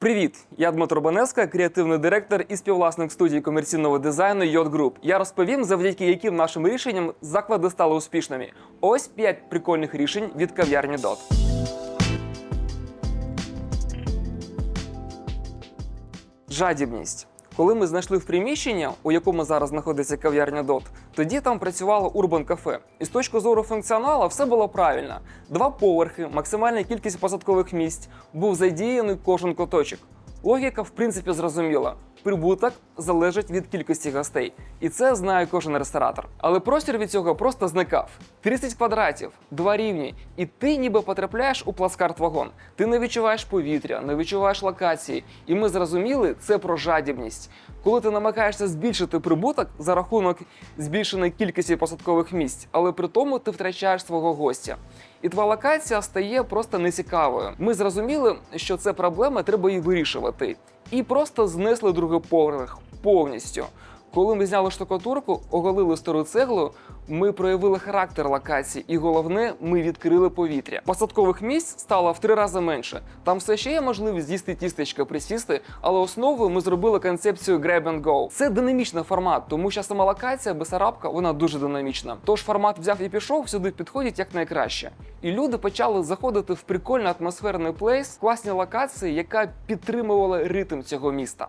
Привіт! Я Дмитро Банеска, креативний директор і співвласник студії комерційного дизайну Йод Group. Я розповім, завдяки яким нашим рішенням заклади стали успішними. Ось 5 прикольних рішень від кав'ярні Дот. Жадібність. Коли ми знайшли в приміщення, у якому зараз знаходиться кав'ярня Дот, тоді там працювало Урбан кафе. І з точки зору функціоналу все було правильно. Два поверхи, максимальна кількість посадкових місць, був задіяний кожен куточок. Логіка, в принципі, зрозуміла. Прибуток залежить від кількості гостей, і це знає кожен ресторатор. Але простір від цього просто зникав. 30 квадратів, два рівні, і ти ніби потрапляєш у плацкарт-вагон. Ти не відчуваєш повітря, не відчуваєш локації. І ми зрозуміли, це про жадібність. Коли ти намагаєшся збільшити прибуток за рахунок збільшеної кількості посадкових місць, але при тому ти втрачаєш свого гостя. І твоя локація стає просто нецікавою. Ми зрозуміли, що це проблема, треба її вирішувати. І просто знесли другий поверх повністю. Коли ми зняли штукатурку, оголили стару цеглу, ми проявили характер локації, і головне, ми відкрили повітря. Посадкових місць стало в три рази менше. Там все ще є можливість з'їсти тістечко, присісти, але основою ми зробили концепцію grab and go. Це динамічний формат, тому що сама локація Бесарабка вона дуже динамічна. Тож формат взяв і пішов, сюди підходить як найкраще. І люди почали заходити в прикольний атмосферний плейс, класні локації, яка підтримувала ритм цього міста.